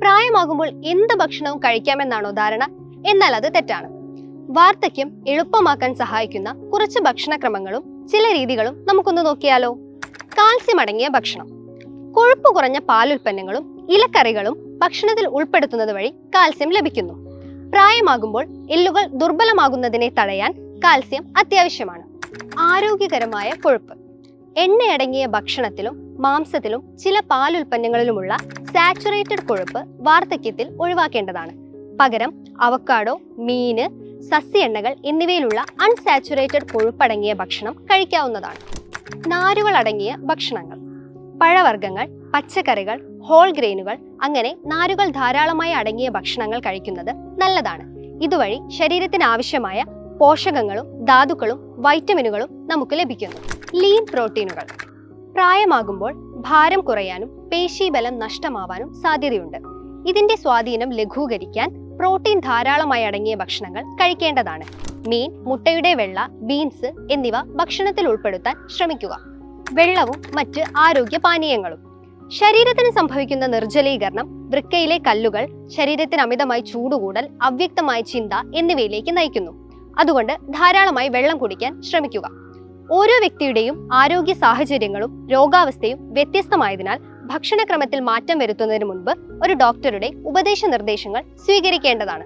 പ്രായമാകുമ്പോൾ എന്ത് ഭക്ഷണവും കഴിക്കാമെന്നാണോ ധാരണ? എന്നാൽ അത് തെറ്റാണ്. വാർദ്ധക്യം എളുപ്പമാക്കാൻ സഹായിക്കുന്ന കുറച്ച് ഭക്ഷണക്രമങ്ങളും ചില രീതികളും നമുക്കൊന്ന് നോക്കിയാലോ? കാൽസ്യം അടങ്ങിയ ഭക്ഷണം. കൊഴുപ്പ് കുറഞ്ഞ പാലുൽപ്പന്നങ്ങളും ഇലക്കറികളും ഭക്ഷണത്തിൽ ഉൾപ്പെടുത്തുന്നത് വഴി കാൽസ്യം ലഭിക്കുന്നു. പ്രായമാകുമ്പോൾ എല്ലുകൾ ദുർബലമാകുന്നതിനെ തടയാൻ കാൽസ്യം അത്യാവശ്യമാണ്. ആരോഗ്യകരമായ കൊഴുപ്പ്. എണ്ണയടങ്ങിയ ഭക്ഷണത്തിലും മാംസത്തിലും ചില പാലുൽപ്പന്നങ്ങളിലുമുള്ള സാച്ചുറേറ്റഡ് കൊഴുപ്പ് വാർദ്ധക്യത്തിൽ ഒഴിവാക്കേണ്ടതാണ്. പകരം അവക്കാഡോ മീന് സസ്യ എണ്ണകൾ എന്നിവയിലുള്ള അൺസാച്ചുറേറ്റഡ് കൊഴുപ്പടങ്ങിയ ഭക്ഷണം കഴിക്കാവുന്നതാണ്. നാരുകൾ അടങ്ങിയ ഭക്ഷണങ്ങൾ. പഴവർഗങ്ങൾ പച്ചക്കറികൾ ഹോൾ ഗ്രെയിനുകൾ അങ്ങനെ നാരുകൾ ധാരാളമായി അടങ്ങിയ ഭക്ഷണങ്ങൾ കഴിക്കുന്നത് നല്ലതാണ്. ഇതുവഴി ശരീരത്തിന് ആവശ്യമായ പോഷകങ്ങളും ധാതുക്കളും വൈറ്റമിനുകളും നമുക്ക് ലഭിക്കുന്നു. ലീൻ പ്രോട്ടീനുകൾ. പ്രായമാകുമ്പോൾ ഭാരം കുറയാനും പേശീബലം നഷ്ടമാവാനും സാധ്യതയുണ്ട്. ഇതിന്റെ സ്വാധീനം ലഘൂകരിക്കാൻ പ്രോട്ടീൻ ധാരാളമായി അടങ്ങിയ ഭക്ഷണങ്ങൾ കഴിക്കേണ്ടതാണ്. മീൻ മുട്ടയുടെ വെള്ള ബീൻസ് എന്നിവ ഭക്ഷണത്തിൽ ഉൾപ്പെടുത്താൻ ശ്രമിക്കുക. വെള്ളവും മറ്റ് ആരോഗ്യ പാനീയങ്ങളും. ശരീരത്തിന് സംഭവിക്കുന്ന നിർജലീകരണം വൃക്കയിലെ കല്ലുകൾ ശരീരത്തിന് അമിതമായി ചൂടുകൂടൽ അവ്യക്തമായ ചിന്ത എന്നിവയിലേക്ക് നയിക്കുന്നു. അതുകൊണ്ട് ധാരാളമായി വെള്ളം കുടിക്കാൻ ശ്രമിക്കുക. ഓരോ വ്യക്തിയുടെയും ആരോഗ്യ സാഹചര്യങ്ങളും രോഗാവസ്ഥയും വ്യത്യസ്തമായതിനാൽ ഭക്ഷണക്രമത്തിൽ മാറ്റം വരുത്തുന്നതിന് മുൻപ് ഒരു ഡോക്ടറുടെ ഉപദേശ നിർദ്ദേശങ്ങൾ സ്വീകരിക്കേണ്ടതാണ്.